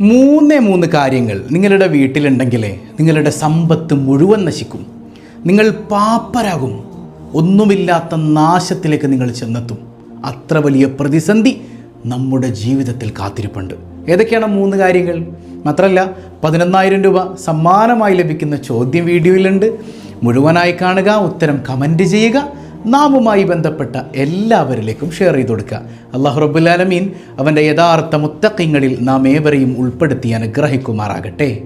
മൂന്നേ മൂന്ന് കാര്യങ്ങൾ നിങ്ങളുടെ വീട്ടിലുണ്ടെങ്കിൽ നിങ്ങളുടെ സമ്പത്ത് മുഴുവൻ നശിക്കും. നിങ്ങൾ പാപ്പരാകും. ഒന്നുമില്ലാത്ത നാശത്തിലേക്ക് നിങ്ങൾ ചെന്നെത്തും. അത്ര വലിയ പ്രതിസന്ധി നമ്മുടെ ജീവിതത്തിൽ കാത്തിരിപ്പുണ്ട്. ഏതൊക്കെയാണ് മൂന്ന് കാര്യങ്ങൾ? മാത്രമല്ല പതിനൊന്നായിരം രൂപ സമ്മാനമായി ലഭിക്കുന്ന ചോദ്യം വീഡിയോയിലുണ്ട്. മുഴുവനായി കാണുക ഉത്തരം കമന്റ് ചെയ്യുക. നാമുമായി ബന്ധപ്പെട്ട എല്ലാവരിലേക്കും ഷെയർ ചെയ്ത് കൊടുക്കുക. അള്ളാഹു റബുലാലമീൻ അവന്റെ യഥാർത്ഥ മുത്തക്കിങ്ങളിൽ നാം ഏവരെയും ഉൾപ്പെടുത്തി അനുഗ്രഹിക്കുമാറാകട്ടെ.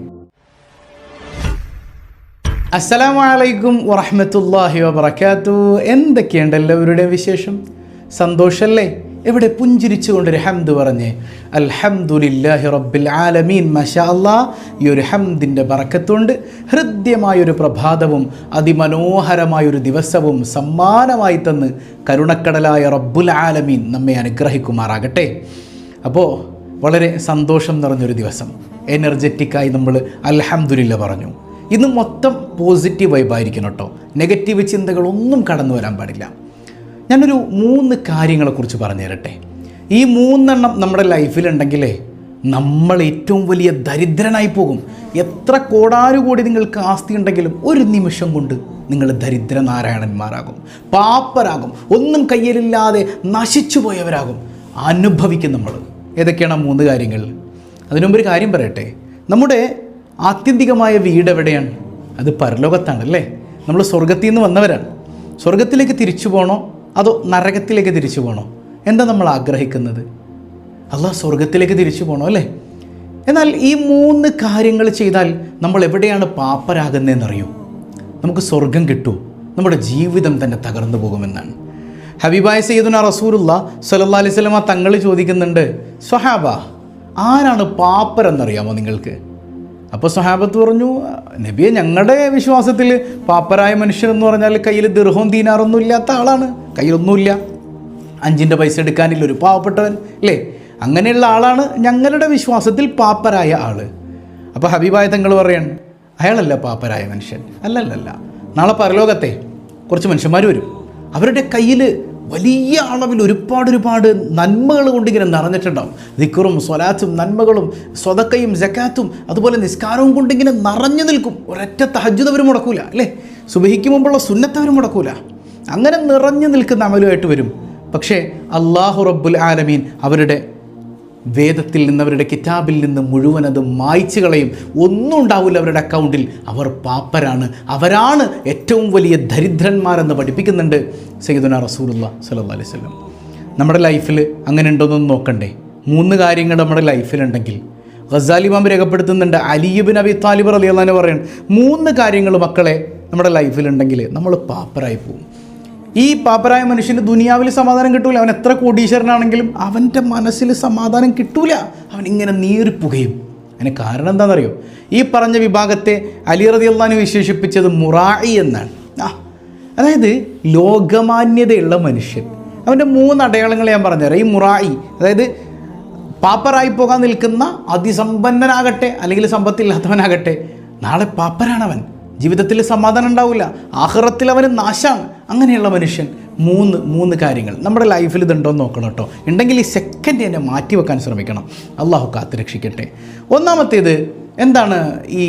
അസ്സലാമു അലൈക്കും വറഹ്മത്തുള്ളാഹി വബറകാത്തു എന്തൊക്കെയുണ്ട് എല്ലാവരുടെയും വിശേഷം? സന്തോഷല്ലേ? എവിടെ പുഞ്ചിരിച്ചുകൊണ്ടൊരു ഹംദ് പറഞ്ഞ് അൽഹംദുലില്ലാഹി റബ്ബിൽ ആലമീൻ മഷാ അല്ലാ ഈ ഒരു ഹംദിന്റെ പറക്കത്തുണ്ട് ഹൃദ്യമായൊരു പ്രഭാതവും അതിമനോഹരമായൊരു ദിവസവും സമ്മാനമായി തന്ന് കരുണക്കടലായ റബ്ബുൽ ആലമീൻ നമ്മെ അനുഗ്രഹിക്കുമാറാകട്ടെ. അപ്പോൾ വളരെ സന്തോഷം നിറഞ്ഞൊരു ദിവസം. എനർജറ്റിക്കായി നമ്മൾ അൽഹംദുലില്ല പറഞ്ഞു. ഇന്ന് മൊത്തം പോസിറ്റീവ് വൈബായിരിക്കണം കേട്ടോ. നെഗറ്റീവ് ചിന്തകളൊന്നും കടന്നു വരാൻ പാടില്ല. ഞാനൊരു മൂന്ന് കാര്യങ്ങളെക്കുറിച്ച് പറഞ്ഞു തരട്ടെ. ഈ മൂന്നെണ്ണം നമ്മുടെ ലൈഫിലുണ്ടെങ്കിലേ നമ്മൾ ഏറ്റവും വലിയ ദരിദ്രനായി പോകും. എത്ര കോടാനുകൂടി നിങ്ങൾക്ക് ആസ്തി ഉണ്ടെങ്കിലും ഒരു നിമിഷം കൊണ്ട് നിങ്ങൾ ദരിദ്രനാരായണന്മാരാകും. പാപ്പരാകും. ഒന്നും കയ്യിലില്ലാതെ നശിച്ചു പോയവരാകും. അനുഭവിക്കും നമ്മൾ. ഏതൊക്കെയാണ് മൂന്ന് കാര്യങ്ങൾ? അതിനുമുമ്പ് ഒരു കാര്യം പറയട്ടെ. നമ്മുടെ ആത്യന്തികമായ വീട് എവിടെയാണ്? അത് പരലോകത്താണ് അല്ലേ നമ്മൾ സ്വർഗത്തിൽ നിന്ന് വന്നവരാണ്. സ്വർഗത്തിലേക്ക് തിരിച്ചു പോകണോ അതോ നരകത്തിലേക്ക് തിരിച്ചു പോകണോ എന്താ നമ്മൾ ആഗ്രഹിക്കുന്നത്? അള്ളാഹ് സ്വർഗത്തിലേക്ക് തിരിച്ചു പോകണോ അല്ലേ? എന്നാൽ ഈ മൂന്ന് കാര്യങ്ങൾ ചെയ്താൽ നമ്മൾ എവിടെയാണ് പാപ്പരാകുന്നതെന്നറിയോ? നമുക്ക് സ്വർഗം കിട്ടൂ. നമ്മുടെ ജീവിതം തന്നെ തകർന്നു പോകുമെന്നാണ്. ഹബീബായ സയ്യിദുന റസൂലുള്ള സല്ലല്ലാഹു അലൈഹി സ്വലമ തങ്ങൾ ചോദിക്കുന്നുണ്ട് സ്വഹാബ ആരാണ് പാപ്പരെന്നറിയാമോ നിങ്ങൾക്ക്? അപ്പോൾ സ്വഹാബത്ത് പറഞ്ഞു നബിയെ ഞങ്ങളുടെ വിശ്വാസത്തിൽ പാപ്പരായ മനുഷ്യൻ എന്ന് പറഞ്ഞാൽ കയ്യിൽ ദീർഘവും ദീനാറൊന്നും ഇല്ലാത്ത ആളാണ്. കയ്യിലൊന്നുമില്ല. അഞ്ചിന്റെ പൈസ എടുക്കാനില്ല ഒരു പാവപ്പെട്ടവൻ അല്ലേ അങ്ങനെയുള്ള ആളാണ് ഞങ്ങളുടെ വിശ്വാസത്തിൽ പാപ്പരായ ആൾ അപ്പോൾ ഹബീബായ തങ്ങൾ പറയാണ് അയാളല്ല പാപ്പരായ മനുഷ്യൻ. അല്ലല്ലല്ല. നാളെ പരലോകത്തെ കുറച്ച് മനുഷ്യന്മാർ വരും. അവരുടെ കയ്യിൽ വലിയ അളവിൽ ഒരുപാട് ഒരുപാട് നന്മകൾ കൊണ്ടിങ്ങനെ നിറഞ്ഞിട്ടുണ്ടാവും. ദിക്കറും സ്വലാത്തും നന്മകളും സ്വതക്കയും ജക്കാത്തും അതുപോലെ നിസ്കാരവും കൊണ്ടിങ്ങനെ നിറഞ്ഞു നിൽക്കും. ഒരൊറ്റ തഹജ്ജുദ് മുടക്കൂല അല്ലേ സുബഹിക്ക് മുമ്പുള്ള സുന്നത്ത് മുടക്കൂല. അങ്ങനെ നിറഞ്ഞു നിൽക്കുന്ന അമലുമായിട്ട് വരും. പക്ഷേ അള്ളാഹു റബ്ബുൽ ആലമീൻ അവരുടെ വേദത്തിൽ നിന്ന് അവരുടെ കിതാബിൽ നിന്ന് മുഴുവൻ അത് മായ്ച്ചു കളയും. ഒന്നും ഉണ്ടാവില്ല അവരുടെ അക്കൗണ്ടിൽ. അവർ പാപ്പരാണ്. അവരാണ് ഏറ്റവും വലിയ ദരിദ്രന്മാരെന്ന് പഠിപ്പിക്കുന്നുണ്ട് സയ്യിദുന റസൂലുള്ള സലഹ് അലൈഹി വസല്ലം. നമ്മുടെ ലൈഫിൽ അങ്ങനെ ഉണ്ടോയെന്നൊന്ന് നോക്കണ്ടേ. മൂന്ന് കാര്യങ്ങൾ നമ്മുടെ ലൈഫിലുണ്ടെങ്കിൽ. ഗസാലി മാമ്പ് രേഖപ്പെടുത്തുന്നുണ്ട് Ali ibn Abi Talib Ali അള്ളഹാനെ പറയുന്നത് മൂന്ന് കാര്യങ്ങൾ മക്കളെ നമ്മുടെ ലൈഫിലുണ്ടെങ്കിൽ നമ്മൾ പാപ്പരായി പോകും ഈ പാപ്പരായ മനുഷ്യന് ദുനിയാവിൽ സമാധാനം കിട്ടൂല. അവൻ എത്ര കോടീശ്വരനാണെങ്കിലും അവന്റെ മനസ്സിൽ സമാധാനം കിട്ടൂല. അവൻ ഇങ്ങനെ നീറിപ്പുകയും. അതിന് കാരണം എന്താണെന്നറിയോ? ഈ പറഞ്ഞ വിഭാഗത്തെ അലി റതി അള്ളഹാന് വിശേഷിപ്പിച്ചത് മുറായി എന്നാണ്. ആ അതായത് ലോകമാന്യതയുള്ള മനുഷ്യൻ. അവന്റെ മൂന്ന് അടയാളങ്ങൾ ഞാൻ പറഞ്ഞുതരാം. ഈ മുറായി അതായത് പാപ്പറായി പോകാൻ നിൽക്കുന്ന അതിസമ്പന്നനാകട്ടെ അല്ലെങ്കിൽ സമ്പത്തില്ലാത്തവനാകട്ടെ നാളെ പാപ്പരാണവൻ. ജീവിതത്തിൽ സമാധാനം ഉണ്ടാവില്ല ആഹ്റത്തിൽ അവന് നാശാണ്. അങ്ങനെയുള്ള മനുഷ്യൻ മൂന്ന് മൂന്ന് കാര്യങ്ങൾ. നമ്മുടെ ലൈഫിൽ ഇതുണ്ടോ എന്ന് നോക്കണം കേട്ടോ. ഉണ്ടെങ്കിൽ ഈ സെക്കൻഡ് തന്നെ മാറ്റി വെക്കാൻ ശ്രമിക്കണം. അള്ളാഹു കാത്ത് രക്ഷിക്കട്ടെ ഒന്നാമത്തേത് എന്താണ് ഈ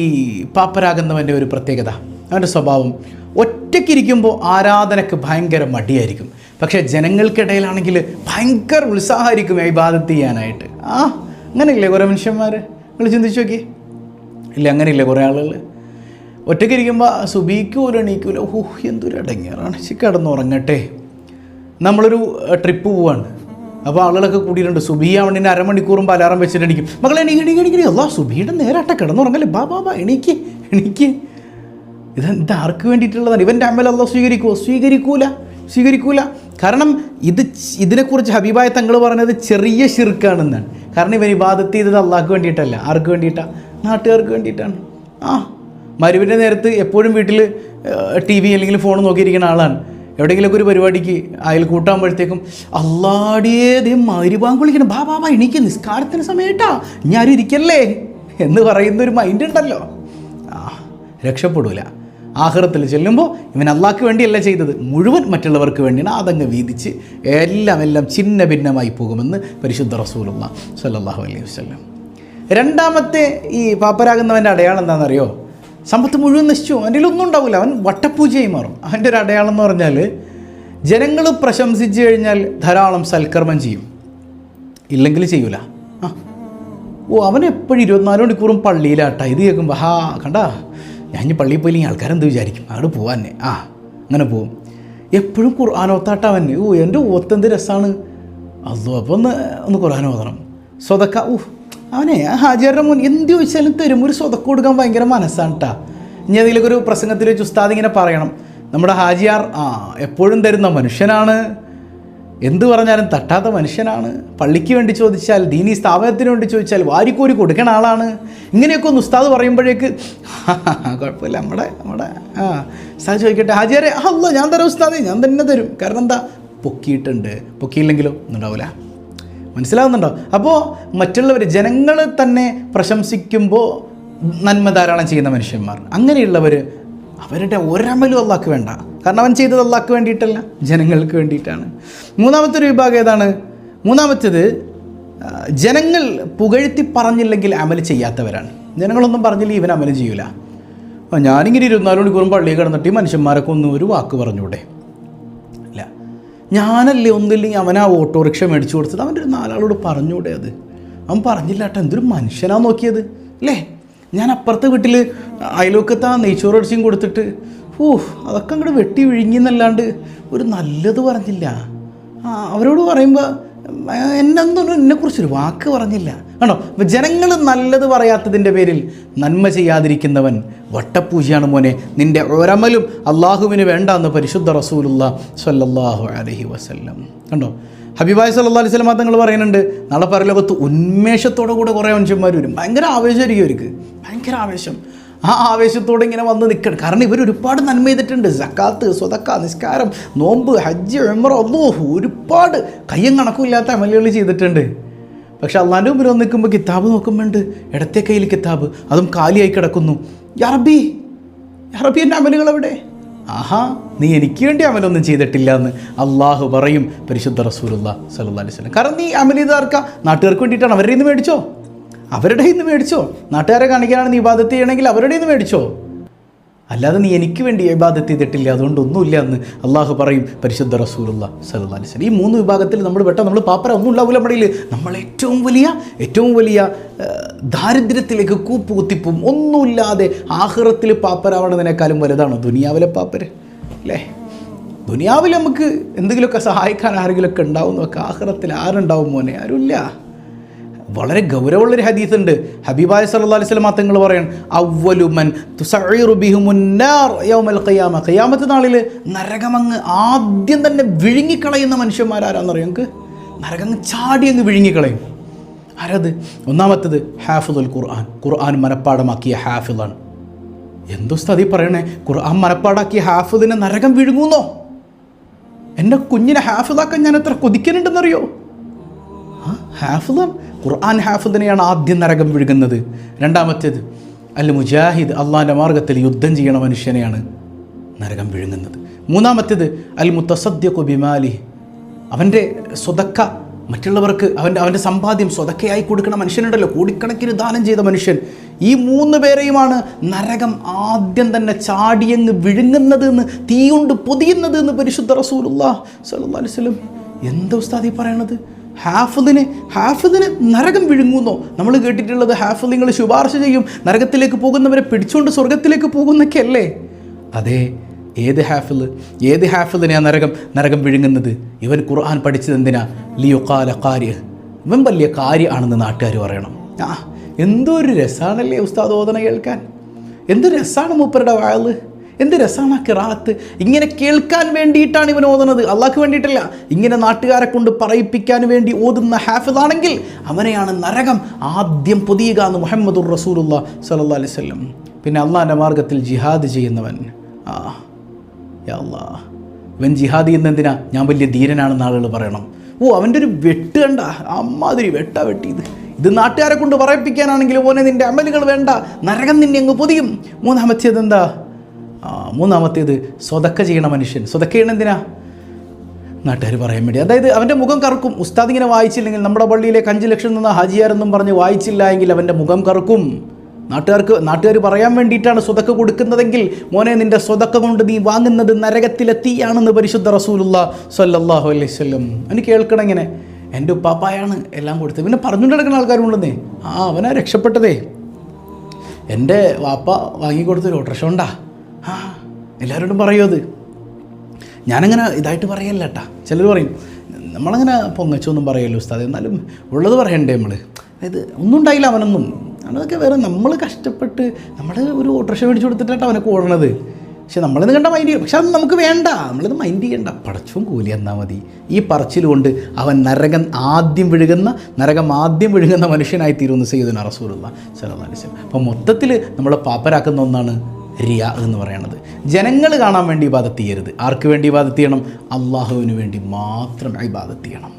പാപ്പരാകുന്നവന്റെ ഒരു പ്രത്യേകത? അവന്റെ സ്വഭാവം. ഒറ്റയ്ക്കിരിക്കുമ്പോൾ ആരാധനക്ക് ഭയങ്കര മടിയായിരിക്കും. പക്ഷേ ജനങ്ങൾക്കിടയിലാണെങ്കിൽ ഭയങ്കര ഉത്സാഹമായിരിക്കും ഇബാദത്ത് ചെയ്യാനായിട്ട്. ആ അങ്ങനെയില്ലേ കുറേ മനുഷ്യന്മാർ നിങ്ങൾ ചിന്തിച്ചു നോക്കി ഇല്ല അങ്ങനെയില്ലേ കുറേ ആളുകൾ ഒറ്റയ്ക്കിരിക്കുമ്പോൾ പോലും എണീക്കൂല. ഓഹ് എന്തൊരു അടങ്ങിയറാണ് ശരി കിടന്നുറങ്ങട്ടെ. നമ്മളൊരു ട്രിപ്പ് പോവാണ്. അപ്പോൾ ആളുകളൊക്കെ കൂടിയിട്ടുണ്ട് സുബി സുബിയാവണിന് അരമണിക്കൂറും അലാറം വെച്ചിട്ട് എണീക്കും. മകളെ എണീക്ക് എണീക്ക് എണീക്ക് അല്ല സുബിയുടെ നേരട്ടെ കിടന്നുറങ്ങല്ലേ. ബാ ബാ ബാ എണീക്ക് എണീക്ക്. ഇത് ആർക്ക് വേണ്ടിയിട്ടുള്ളതാണ്? ഇവന്റെ അമ്മൽ അല്ല സ്വീകരിക്കുമോ സ്വീകരിക്കൂല. സ്വീകരിക്കൂല. കാരണം ഇത് ഇതിനെക്കുറിച്ച് ഹബീബായ തങ്ങൾ പറഞ്ഞത് ചെറിയ ശിർക്കാണെന്നാണ്. കാരണം ഇവൻ ഇബാദത്ത് ചെയ്തത് അള്ളാഹ്ക്ക് വേണ്ടിയിട്ടല്ല. ആർക്ക് വേണ്ടിയിട്ടാണ് നാട്ടുകാർക്ക് വേണ്ടിയിട്ടാണ്. ആ മരുവിന്റെ നേരത്ത് എപ്പോഴും വീട്ടിൽ ടി വി അല്ലെങ്കിൽ ഫോൺ നോക്കിയിരിക്കുന്ന ആളാണ്. എവിടെയെങ്കിലുമൊക്കെ ഒരു പരിപാടിക്ക് അയൽ കൂട്ടാകുമ്പോഴത്തേക്കും അല്ലാടിയേ മരുവാൻ വിളിക്കണം ബാ ബാ ബാ എനിക്ക് നിസ്കാരത്തിന് സമയട്ടാ ഞാനും ഇരിക്കല്ലേ? എന്ന് പറയുന്ന ഒരു മൈൻഡ് ഉണ്ടല്ലോ. ആ രക്ഷപ്പെടൂല. ആഹ്റത്തിൽ ചെല്ലുമ്പോൾ ഇവൻ അള്ളാഹ്ക്ക് വേണ്ടിയല്ല ചെയ്തത്. മുഴുവൻ മറ്റുള്ളവർക്ക് വേണ്ടിയാണ് അതങ്ങ് വീതിച്ച് എല്ലാം എല്ലാം ചിന്ന ഭിന്നമായി പോകുമെന്ന് പരിശുദ്ധ റസൂലുള്ള സല്ലല്ലാഹു അലൈഹി വസല്ലം. രണ്ടാമത്തെ ഈ പാപ്പരാകുന്നവന്റെ അടയാളം എന്താണെന്നറിയോ? സമ്പത്ത് മുഴുവൻ നശിച്ചു. അവന്റെ ഒന്നും ഉണ്ടാവില്ല. അവൻ വട്ടപ്പൂജയായി മാറും. അവന്റെ ഒരു അടയാളം എന്ന് പറഞ്ഞാൽ ജനങ്ങൾ പ്രശംസിച്ചു കഴിഞ്ഞാൽ ധാരാളം സൽക്കർമ്മം ചെയ്യും. ഇല്ലെങ്കിൽ ചെയ്യൂല. ആ. ഓ അവൻ എപ്പോഴും ഇരുപത്തിനാല് മണിക്കൂറും പള്ളിയിലാട്ടാ. ഇത് കേൾക്കുമ്പോൾ ഹാ കണ്ടാ? ഞാൻ ഇനി പള്ളിയിൽ പോയില്ലെങ്കിൽ ആൾക്കാരെന്ത് വിചാരിക്കും? അവിടെ പോവാൻ തന്നെ. ആ അങ്ങനെ പോവും. എപ്പോഴും ഖുർആാനോത്താട്ട അവൻ ഓ എന്റെ ഓത്തെന്ത് രസമാണ് അതോ അപ്പോൾ ഒന്ന് ഒന്ന് ഖുർആൻ ഓതണം. സ്വതക്ക ഊ അവനെ ഹാജിയാരുടെ മുൻ എന്ത് ചോദിച്ചാലും തരും. ഒരു സ്വതക്ക് കൊടുക്കാൻ ഭയങ്കര മനസ്സാണ് കേട്ടാ ഇനി അതിലേക്ക് ഒരു പ്രസംഗത്തിൽ വെച്ച് ഉസ്താദ് ഇങ്ങനെ പറയണം. നമ്മുടെ ഹാജിയാർ ആ എപ്പോഴും തരുന്ന മനുഷ്യനാണ്. എന്ത് പറഞ്ഞാലും തട്ടാത്ത മനുഷ്യനാണ്. പള്ളിക്ക് വേണ്ടി ചോദിച്ചാൽ ദീനി സ്ഥാപനത്തിന് വേണ്ടി ചോദിച്ചാൽ വാരിക്കോരി കൊടുക്കണ ആളാണ്. ഇങ്ങനെയൊക്കെ ഒന്ന് ഉസ്താദ് പറയുമ്പോഴേക്ക് കുഴപ്പമില്ല. നമ്മുടെ നമ്മുടെ ആ. ഉസ്താദ് ചോദിക്കട്ടെ ഹാജിയാരെ അല്ല ഞാൻ തരാം ഉസ്താദേ. ഞാൻ തന്നെ തരും. കാരണം എന്താ? പൊക്കിയിട്ടുണ്ട്. പൊക്കിയില്ലെങ്കിലോ? ഒന്നുണ്ടാവില്ല മനസ്സിലാവുന്നുണ്ടോ? അപ്പോൾ മറ്റുള്ളവർ ജനങ്ങൾ തന്നെ പ്രശംസിക്കുമ്പോൾ നന്മ ധാരാളം ചെയ്യുന്ന മനുഷ്യന്മാർ. അങ്ങനെയുള്ളവർ അവരുടെ ഒരമലും അള്ളാക്ക് വേണ്ട. കാരണം അവൻ ചെയ്തത് അള്ളാക്ക് വേണ്ടിയിട്ടല്ല ജനങ്ങൾക്ക് വേണ്ടിയിട്ടാണ്. മൂന്നാമത്തെ ഒരു വിഭാഗം ഏതാണ്? മൂന്നാമത്തേത് ജനങ്ങൾ പുകഴ്ത്തി പറഞ്ഞില്ലെങ്കിൽ അമൽ ചെയ്യാത്തവരാണ്. ജനങ്ങളൊന്നും പറഞ്ഞില്ല ഇവൻ അമൽ ചെയ്യൂല. ഞാനിങ്ങനെ ഇരുപത്തിനാല് മണിക്കൂറും പള്ളിയിൽ കിടന്നിട്ട് മനുഷ്യന്മാരൊക്കെ ഒന്നും ഒരു വാക്ക് പറഞ്ഞൂടെ? ഞാനല്ലേ ഒന്നില്ലെങ്കിൽ അവൻ ആ ഓട്ടോറിക്ഷ മേടിച്ചു കൊടുത്തത്? അവന്റെ ഒരു നാലാളോട് പറഞ്ഞൂടെ അത്. അവൻ പറഞ്ഞില്ല കേട്ടോ എന്തൊരു മനുഷ്യനാ നോക്കിയത്? അല്ലേ ഞാൻ അപ്പുറത്തെ വീട്ടിൽ അയലോക്കത്ത് ആ നെയ്ച്ചോറ് അടിച്ചും കൊടുത്തിട്ട് ഓ അതൊക്കെ അങ്ങോട്ട് വെട്ടി വിഴുങ്ങി എന്നല്ലാണ്ട് ഒരു നല്ലത് പറഞ്ഞില്ല. അവരോട് പറയുമ്പോൾ എന്നെന്തൊന്നും എന്നെക്കുറിച്ചൊരു വാക്ക് പറഞ്ഞില്ല. ആണോ അപ്പോൾ ജനങ്ങൾ നല്ലത് പറയാത്തതിന്റെ പേരിൽ നന്മ ചെയ്യാതിരിക്കുന്നവൻ വട്ടപ്പൂജയാണ് മോനെ. നിന്റെ ഒരമലും അള്ളാഹുവിന് വേണ്ട എന്ന് പരിശുദ്ധ റസൂലുള്ള സല്ലല്ലാഹു അലഹി വസല്ലം. കണ്ടോ? ഹബീബായ് സല്ലാ അലൈഹി സ്വലം തങ്ങൾ പറയുന്നുണ്ട് നാളെ പരലോകത്ത് ഉന്മേഷത്തോടു കൂടെ കുറേ മനുഷ്യന്മാർ വരും. ഭയങ്കര ആവേശമായിരിക്കും അവർക്ക് ഭയങ്കര ആവേശം. ആ ആവേശത്തോടെ ഇങ്ങനെ വന്ന് നിൽക്കണം. കാരണം ഇവർ ഒരുപാട് നന്മ ചെയ്തിട്ടുണ്ട്. സക്കാത്ത് സ്വതക്ക നിസ്കാരം നോമ്പ് ഹജ്ജ് എമറ ഒന്നോ ഒരുപാട് കയ്യും കണക്കുമില്ലാത്ത അമലുകൾ ചെയ്തിട്ടുണ്ട്. പക്ഷെ അള്ളാന്റെ മുമ്പിൽ വന്ന് നിൽക്കുമ്പോൾ കിതാബ് നോക്കുമ്പോണ്ട്. ഇടത്തെ കയ്യിൽ കിതാബ്. അതും കാലിയായി കിടക്കുന്നു. യറബി യറബി എന്റെ അമലുകൾ എവിടെ? ആഹാ നീ എനിക്ക് വേണ്ടി അമലൊന്നും ചെയ്തിട്ടില്ല എന്ന് അള്ളാഹു പറയും പരിശുദ്ധ റസൂലുള്ള സല്ലല്ലാഹു അലൈഹി വസല്ലം. കാരണം നീ അമൽ ചെയ്താർക്ക നാട്ടുകാർക്ക് വേണ്ടിയിട്ടാണ് അവരുടെ നിന്ന് മേടിച്ചോ? അവരുടെ നിന്ന് മേടിച്ചോ? നാട്ടുകാരെ കാണിക്കാനാണ് നീ ഇബാദത്ത് ചെയ്യണമെങ്കിൽ അവരുടെ നിന്ന് മേടിച്ചോ? അല്ലാതെ നീ എനിക്ക് വേണ്ടി ഇബാദത്ത് ചെയ്തിട്ടില്ല അതുകൊണ്ട് ഒന്നുമില്ല എന്ന് അള്ളാഹു പറയും. പരിശുദ്ധ റസൂലുള്ള സല്ലാ അലൈഹി വസല്ലം. ഈ മൂന്ന് വിഭാഗത്തിൽ നമ്മൾ പെട്ട നമ്മൾ പാപ്പര ഒന്നും ഉണ്ടാവില്ല നമ്മുടെ നമ്മൾ ഏറ്റവും വലിയ ഏറ്റവും വലിയ ദാരിദ്ര്യത്തിലേക്ക് കൂപ്പുകുത്തിപ്പും ഒന്നുമില്ലാതെ ആഹ്റത്തിൽ പാപ്പരാവണതിനേക്കാളും വലുതാണ് ദുനിയാവിലെ പാപ്പര്. അല്ലേ? ദുനിയാവിൽ നമുക്ക് എന്തെങ്കിലുമൊക്കെ സഹായിക്കാൻ ആരെങ്കിലുമൊക്കെ ഉണ്ടാവും എന്നൊക്കെ ആഹ്റത്തിൽ ആരുണ്ടാവും മോനെ? ആരുമില്ല. വളരെ ഗൗരവമുള്ളൊരു ഹദീസ് ഉണ്ട് ഹബീബായ സല്ലല്ലാഹു അലൈഹി വസല്ലം തങ്ങൾ പറയാണ് അവലുമൻ ഖിയാമ. ഖിയാമത്ത് നാളിൽ നരകമങ്ങ് ആദ്യം തന്നെ വിഴുങ്ങിക്കളയുന്ന മനുഷ്യന്മാരാരാന്നറിയോ നിങ്ങൾക്ക് നരകങ്ങ് ചാടി അങ്ങ് വിഴുങ്ങിക്കളയും. ആരത്? ഒന്നാമത്തത് ഹാഫിദുൽ ഖുർആൻ. ഖുർആൻ മനപ്പാടമാക്കിയ ഹാഫിദാണ്. എന്തോ സ്ഥതി പറയണേ? ഖുർആൻ മനപ്പാടാക്കിയ ഹാഫിദിനെ നരകം വിഴുങ്ങുന്നോ? എന്റെ കുഞ്ഞിനെ ഹാഫിദാക്കാൻ ഞാൻ എത്ര കൊതിക്കുന്നുണ്ടെന്നറിയോ ആ, ഹാഫിദാൻ ഖുർആൻ ഹാഫിദിനെയാണ് ആദ്യം നരകം വിഴുകുന്നത് രണ്ടാമത്തേത് അൽ മുജാഹിദ് അള്ളാഹിന്റെ മാർഗത്തിൽ യുദ്ധം ചെയ്യണ മനുഷ്യനെയാണ് നരകം വിഴുങ്ങുന്നത്. മൂന്നാമത്തേത് അൽ മുത്തസദ്യ ബിമാലി അവന്റെ സ്വതക്ക മറ്റുള്ളവർക്ക് അവന്റെ അവന്റെ സമ്പാദ്യം സ്വതക്കയായി കൊടുക്കണ മനുഷ്യനുണ്ടല്ലോ. കോടിക്കണക്കിന് ദാനം ചെയ്ത മനുഷ്യൻ. ഈ മൂന്ന് പേരെയുമാണ് നരകം ആദ്യം തന്നെ ചാടിയെന്ന് വിഴുങ്ങുന്നത് എന്ന് തീ കൊണ്ട് പൊതിയുന്നത് എന്ന് പരിശുദ്ധ റസൂലുള്ള സല്ലല്ലാഹു അലൈഹി വസല്ലം. എന്താ ഉസ്താദി പറയണത്? ഹാഫിദിന് ഹാഫിദിന് നരകം വിഴുങ്ങുന്നോ. നമ്മൾ കേട്ടിട്ടുള്ളത് ഹാഫിദ് നിങ്ങൾ ശുപാർശ ചെയ്യും. നരകത്തിലേക്ക് പോകുന്നവരെ പിടിച്ചുകൊണ്ട് സ്വർഗത്തിലേക്ക് പോകുന്നൊക്കെ അല്ലേ അതെ ഏത് ഹാഫിൽ ഏത് ഹാഫിദിനെയാ നരകം നരകം വിഴുങ്ങുന്നത്? ഇവൻ ഖുർആൻ പഠിച്ചത് എന്തിനാ? ലിയുക്കാല കാര്യ ഇവൻ വലിയ കാര്യമാണെന്ന് നാട്ടുകാർ പറയണം. ആ എന്തോ ഒരു രസമാണല്ലേ ഉസ്താദ് ഓതന കേൾക്കാൻ? എന്തൊരു രസമാണ് മൂപ്പരുടെ വാൾ എന്ത് രസമാണ് കിറാത്ത്? ഇങ്ങനെ കേൾക്കാൻ വേണ്ടിയിട്ടാണ് ഇവൻ ഓതുന്നത്. അള്ളാഹ്ക്ക് വേണ്ടിയിട്ടല്ല. ഇങ്ങനെ നാട്ടുകാരെ കൊണ്ട് പറയിപ്പിക്കാൻ വേണ്ടി ഓതുന്ന ഹാഫിദാണെങ്കിൽ അവനെയാണ് നരകം ആദ്യം പൊതിയുക എന്ന് മുഹമ്മദുർ റസൂലുള്ള സലഹ് അലൈഹി വസല്ലം. പിന്നെ അള്ളാഹിന്റെ മാർഗത്തിൽ ജിഹാദ് ചെയ്യുന്നവൻ. ആ അല്ലാ ഇവൻ ജിഹാദ് ചെയ്യുന്നതിനാ ഞാൻ വലിയ ധീരനാണെന്ന് ആളുകൾ പറയണം. ഓ അവന്റെ ഒരു വെട്ട് കണ്ട. അമ്മാതിരി വെട്ട വെട്ടിയത്. ഇത് നാട്ടുകാരെ കൊണ്ട് പറയിപ്പിക്കാനാണെങ്കിൽ ഓനെ നിന്റെ അമലുകൾ വേണ്ട. നരകം നിന്നെ അങ്ങ് പൊതിയും. മൂന്നാമത്തേത് എന്താ മൂന്നാമത്തേത് സ്വതക്ക ചെയ്യണ മനുഷ്യൻ. സ്വതക്ക ചെയ്യണ എന്തിനാ? നാട്ടുകാർ പറയാൻ വേണ്ടി. അതായത് അവന്റെ മുഖം കറുക്കും. ഉസ്താദ് ഇങ്ങനെ വായിച്ചില്ലെങ്കിൽ നമ്മുടെ പള്ളിയിലേക്ക് അഞ്ച് ലക്ഷം നിന്ന ഹാജിയാരെന്നും പറഞ്ഞ് വായിച്ചില്ല എങ്കിൽ അവന്റെ മുഖം കറുക്കും. നാട്ടുകാർക്ക് നാട്ടുകാർ പറയാൻ വേണ്ടിയിട്ടാണ് സ്വതക്ക കൊടുക്കുന്നതെങ്കിൽ മോനെ നിന്റെ സ്വതക്ക കൊണ്ട് നീ വാങ്ങുന്നത് നരകത്തിലെ തീയാണെന്ന് പരിശുദ്ധ റസൂലുള്ള സല്ലല്ലാഹു അലൈഹി വസല്ലം. എനിക്ക് കേൾക്കണം ഇങ്ങനെ. എന്റെ ഉപ്പാപ്പായാണ് എല്ലാം കൊടുത്തത്. പിന്നെ പറഞ്ഞു നടക്കുന്ന ആൾക്കാരുണ്ടെന്നേ? ആ അവനാ രക്ഷപ്പെട്ടതേ. എന്റെ വാപ്പ വാങ്ങിക്കൊടുത്തൊരു ഓട്ടർഷ ഉണ്ടാ ആ എല്ലാവരോടും പറയൂ അത്. ഞാനങ്ങനെ ഇതായിട്ട് പറയല്ല കേട്ടാ ചിലർ പറയും നമ്മളങ്ങനെ പൊങ്ങച്ചൊന്നും പറയല്ലോ ഉസ്താദ്. എന്നാലും ഉള്ളത് പറയണ്ടേ നമ്മൾ അതായത് ഒന്നും ഉണ്ടായില്ല അവനൊന്നും. അതൊക്കെ വേറെ നമ്മൾ കഷ്ടപ്പെട്ട് നമ്മൾ ഒരു ഓട്ടോറിക്ഷ മേടിച്ച് കൊടുത്തിട്ടാണ് അവനൊക്കെ ഓടണത് പക്ഷെ നമ്മളിത് കണ്ട മൈൻഡ് ചെയ്യും. പക്ഷെ അത് നമുക്ക് വേണ്ട. നമ്മളിത് മൈൻഡ് ചെയ്യണ്ട. പടച്ചവും കൂലി എന്നാൽ മതി. ഈ പറച്ചിലുകൊണ്ട് അവൻ നരകം ആദ്യം വിഴുകുന്ന നരകം ആദ്യം വിഴുകുന്ന മനുഷ്യനായി തീരുമെന്ന് സെയ്യുന്ന റസൂലുള്ള ചില വസല്ലം. അപ്പോൾ മൊത്തത്തിൽ നമ്മളെ പാപ്പരാക്കുന്ന ഒന്നാണ് റിയ എന്ന് പറയുന്നത് ജനങ്ങൾ കാണാൻ വേണ്ടി ഇബാദത്ത് ചെയ്യരുത്. ആർക്ക് വേണ്ടി ഇബാദത്ത് ചെയ്യണം? അള്ളാഹുവിന് വേണ്ടി മാത്രം ഇബാദത്ത് ചെയ്യണം.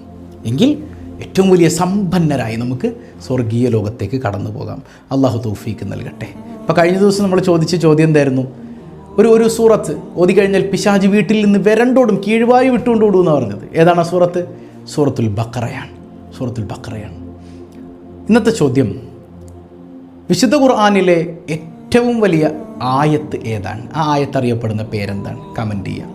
എങ്കിൽ ഏറ്റവും വലിയ സമ്പന്നരായി നമുക്ക് സ്വർഗീയ ലോകത്തേക്ക് കടന്നു പോകാം. അള്ളാഹു തൗഫീക്ക് നൽകട്ടെ. അപ്പോൾ കഴിഞ്ഞ ദിവസം നമ്മൾ ചോദിച്ച ചോദ്യം എന്തായിരുന്നു? ഒരു ഒരു സൂറത്ത് ഓതി കഴിഞ്ഞാൽ പിശാജ് വീട്ടിൽ നിന്ന് വരണ്ടോടും കീഴ്വായി വിട്ടുകൊണ്ട് ഓടും എന്നാണ് പറഞ്ഞത്. ഏതാണ് ആ സൂറത്ത്? സൂറത്തുൽ ബക്കറയാണ് സൂറത്തുൽ ബക്കറയാണ് ഇന്നത്തെ ചോദ്യം വിശുദ്ധ ഖുർആാനിലെ ഏറ്റവും വലിയ ആയത്ത് ഏതാണ്? ആ ആയത്ത് അറിയപ്പെടുന്ന പേരെന്താണ്? കമന്റ് ചെയ്യുക.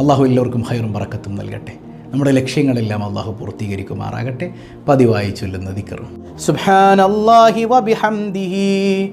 അള്ളാഹു എല്ലാവർക്കും ഹൈറും പറക്കത്തും നൽകട്ടെ. നമ്മുടെ ലക്ഷ്യങ്ങളെല്ലാം അള്ളാഹു പൂർത്തീകരിക്കുമാറാകട്ടെ. പതിവായി ചൊല്ലുന്ന ദിക്കറും സുഹാൻ അള്ളാഹി വബിഹംദിഹി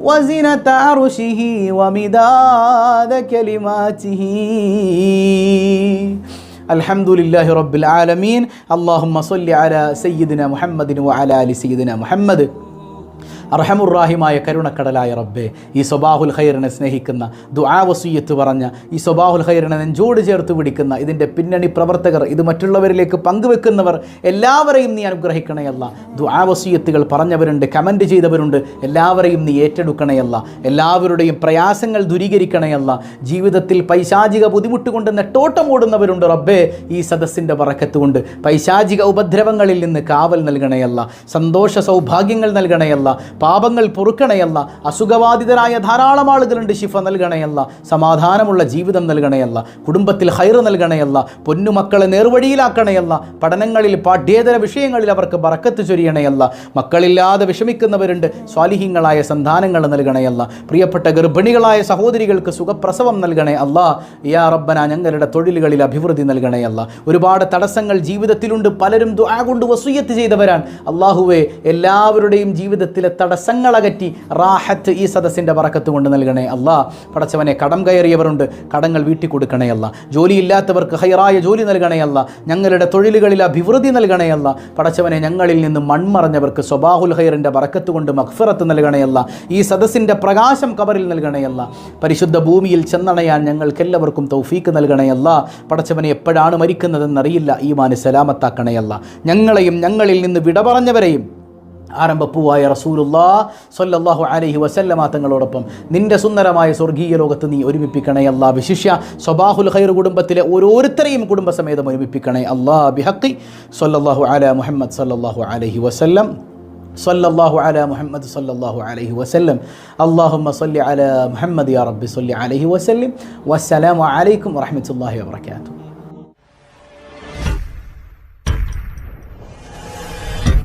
وزنة عرشه ومداد كلماته. الحمد لله رب العالمين. اللهم صل على سيدنا محمد وعلى آل سيدنا محمد. അർഹമുറാഹിമായ കരുണക്കടലായ റബ്ബെ ഈ സ്വബാഹുൽ ഖൈറിനെ സ്നേഹിക്കുന്ന ദുആവസീയത്ത് പറഞ്ഞ ഈ സ്വബാഹുൽ ഖൈറിനെ നെഞ്ചോട് ചേർത്ത് പിടിക്കുന്ന ഇതിന്റെ പിന്നണി പ്രവർത്തകർ ഇത് മറ്റുള്ളവരിലേക്ക് പങ്കുവെക്കുന്നവർ എല്ലാവരെയും നീ അനുഗ്രഹിക്കണയല്ല ദുആവസീയത്തുകൾ പറഞ്ഞവരുണ്ട് കമന്റ് ചെയ്തവരുണ്ട് എല്ലാവരെയും നീ ഏറ്റെടുക്കണയല്ല എല്ലാവരുടെയും പ്രയാസങ്ങൾ ദൂരീകരിക്കണയല്ല ജീവിതത്തിൽ പൈശാചിക ബുദ്ധിമുട്ട് കൊണ്ട് നെട്ടോട്ടം ഓടുന്നവരുണ്ട് റബ്ബേ ഈ സദസ്സിന്റെ വറക്കത്ത് കൊണ്ട് പൈശാചിക ഉപദ്രവങ്ങളിൽ നിന്ന് കാവൽ നൽകണയല്ല സന്തോഷ സൗഭാഗ്യങ്ങൾ നൽകണയല്ല പാപങ്ങൾ പൊറുക്കണയല്ല അസുഖബാധിതരായ ധാരാളം ആളുകളുണ്ട് ശിഫ നൽകണയല്ല സമാധാനമുള്ള ജീവിതം നൽകണയല്ല കുടുംബത്തിൽ ഹൈറ് നൽകണയല്ല പൊന്നുമക്കളെ നേർവഴിയിലാക്കണയല്ല പഠനങ്ങളിൽ പാഠ്യേതര വിഷയങ്ങളിൽ അവർക്ക് ബറക്കത്ത് ചൊരിയണയല്ല മക്കളില്ലാതെ വിഷമിക്കുന്നവരുണ്ട് സ്വാലിഹ്യങ്ങളായ സന്താനങ്ങൾ നൽകണയല്ല പ്രിയപ്പെട്ട ഗർഭിണികളായ സഹോദരികൾക്ക് സുഖപ്രസവം നൽകണേ അല്ല യാ റബ്ബന ഞങ്ങളുടെ തൊഴിലുകളിൽ അഭിവൃദ്ധി നൽകണേ ഒരുപാട് തടസ്സങ്ങൾ ജീവിതത്തിലുണ്ട് പലരും ദുആ കൊണ്ട് വസൂയത്ത് ചെയ്തവരാണ്. അള്ളാഹുവെ എല്ലാവരുടെയും ജീവിതത്തിലെ തടസ്സങ്ങളകറ്റി റാഹത്ത് ഈ സദസ്സിന്റെ പറക്കത്ത് കൊണ്ട് നൽകണേ അല്ല. പടച്ചവനെ കടം കയറിയവരുണ്ട്. കടങ്ങൾ വീട്ടിൽ കൊടുക്കണേ അല്ല. ജോലിയില്ലാത്തവർക്ക് ഹൈറായ ജോലി നൽകണേ അല്ല. ഞങ്ങളുടെ തൊഴിലുകളിൽ അഭിവൃദ്ധി നൽകണേ അല്ല. പടച്ചവനെ ഞങ്ങളിൽ നിന്ന് മൺമറഞ്ഞവർക്ക് സ്വബാഹുൽ ഹൈറിന്റെ പറക്കത്ത് കൊണ്ട് മഖ്ഫിറത്ത് നൽകണേ അല്ല. ഈ സദസ്സിന്റെ പ്രകാശം കബറിൽ നൽകണേ അല്ല. പരിശുദ്ധ ഭൂമിയിൽ ചെന്നണയാൻ ഞങ്ങൾക്കെല്ലാവർക്കും തൗഫീക്ക് നൽകണേ അല്ല. പടച്ചവനെ എപ്പോഴാണ് മരിക്കുന്നതെന്നറിയില്ല. ഈ മാന് സലാമത്താക്കണേ അല്ല. ഞങ്ങളെയും ഞങ്ങളിൽ നിന്ന് വിട പറഞ്ഞവരെയും ആരംഭപ്പൂവായ റസൂലുല്ലാ സൊല്ലാഹു അലഹി വസല്ലമ തങ്ങളോടൊപ്പം. നിന്റെ സുന്ദരമായ സ്വർഗീയ ലോകത്ത് നീ ഒരുമിപ്പിക്കണേ അല്ലാ. വിശിഷ്യ സ്വബാഹുൽ ഖൈർ കുടുംബത്തിലെ ഓരോരുത്തരെയും കുടുംബസമേതം ഒരുമിപ്പിക്കണേ അല്ലാ. ബിഹക്കി സൊല്ലാഹു അല മുഹമ്മദ് സല്ലാഹു അലഹി വസല്ലം. സല്ലാഹു അല മുഹമ്മദ് സല്ലാഹു അലൈഹി വസല്ലം. അള്ളാഹു സല്ലി അല മുഹമ്മദ് യാ റബ്ബി സല്ലി അലൈഹി വസല്ലം. വസ്സലാമു അലൈക്കും വറഹ്മത്തുള്ളാഹി വബറകാതുഹു.